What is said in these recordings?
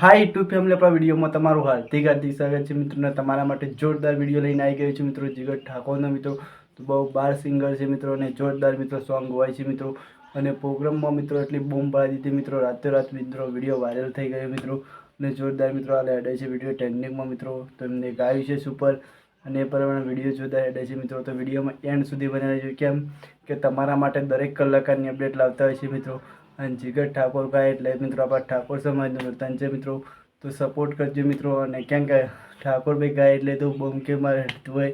High YouTube family આપણા વિડીયોમાં તમારું હાર્દિક હાર્દિક સ્વાગત છે મિત્રોને. તમારા માટે જોરદાર વીડિયો લઈને આવી ગયો છે મિત્રો, જીગર ઠાકોરના મિત્રો. તો બહુ બાર સિંગર છે મિત્રો અને જોરદાર મિત્રો સોંગ હોય છે મિત્રો. અને પ્રોગ્રામમાં મિત્રો એટલી બૂમ પાડી દીધી મિત્રો. રાતે રાત મિત્રો વીડિયો વાયરલ થઈ ગયો મિત્રો. અને જોરદાર મિત્રો આ હેડે છે વીડિયો ટ્રેન્ડિંગમાં મિત્રો. તો એમને ગાયું છે સુપર અને એ પ્રમાણે વીડિયો જોતા હેડે છે મિત્રો. તો વિડીયોમાં એન્ડ સુધી બનાવી કેમ? કે તમારા માટે દરેક કલાકારની અપડેટ લાવતા હોય છે મિત્રો. અને જીગર ઠાકોર ગાય એટલે મિત્રો આપણા ઠાકોર સમાજનું વર્તન મિત્રો. તો સપોર્ટ કરજો મિત્રો અને કેમ કે ઠાકોરભાઈ ગાય એટલે તો બોમકેમાં હેડતું હોય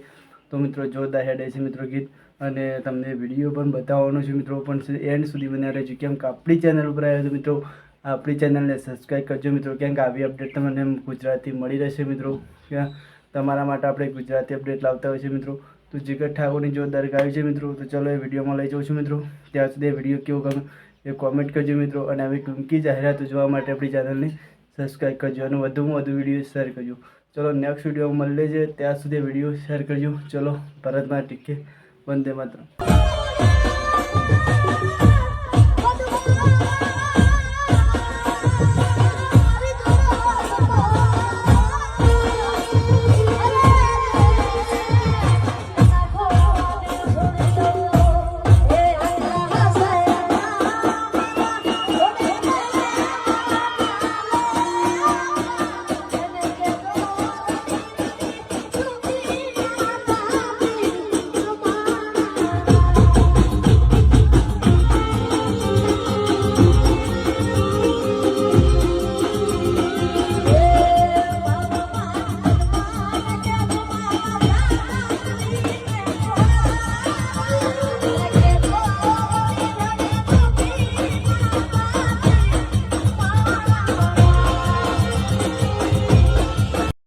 તો મિત્રો જોરદાર હેડે છે મિત્રો ગીત. અને તમને વીડિયો પણ બતાવવાનો છે મિત્રો, પણ એન્ડ સુધી બનાવી રહેજો. કેમ કે આપણી ચેનલ ઉપર આવ્યો તો મિત્રો, આપણી ચેનલને સબસ્ક્રાઈબ કરજો મિત્રો. કેમ કે આવી અપડેટ તમને ગુજરાતી મળી રહેશે મિત્રો. તમારા માટે આપણે ગુજરાતી અપડેટ લાવતા હોય છે મિત્રો. તો જીગર ઠાકોરની જોરદાર ગાયું છે મિત્રો. તો ચલો એ વિડીયોમાં લઈ જાઉં છું મિત્રો. ત્યાં સુધી વીડિયો કેવો ગમે એ કોમેન્ટ કરજો મિત્રો. અને આવી ટૂંકી જાહેરાતો જોવા માટે આપણી ચેનલને સબસ્ક્રાઈબ કરજો અને વધુમાં વધુ વીડિયો શેર કરજો. ચલો નેક્સ્ટ વીડિયો મળી લેજે ત્યાં સુધી વીડિયો શેર કરજો. ચલો ભારતમાં ટીકે વંદે માત્ર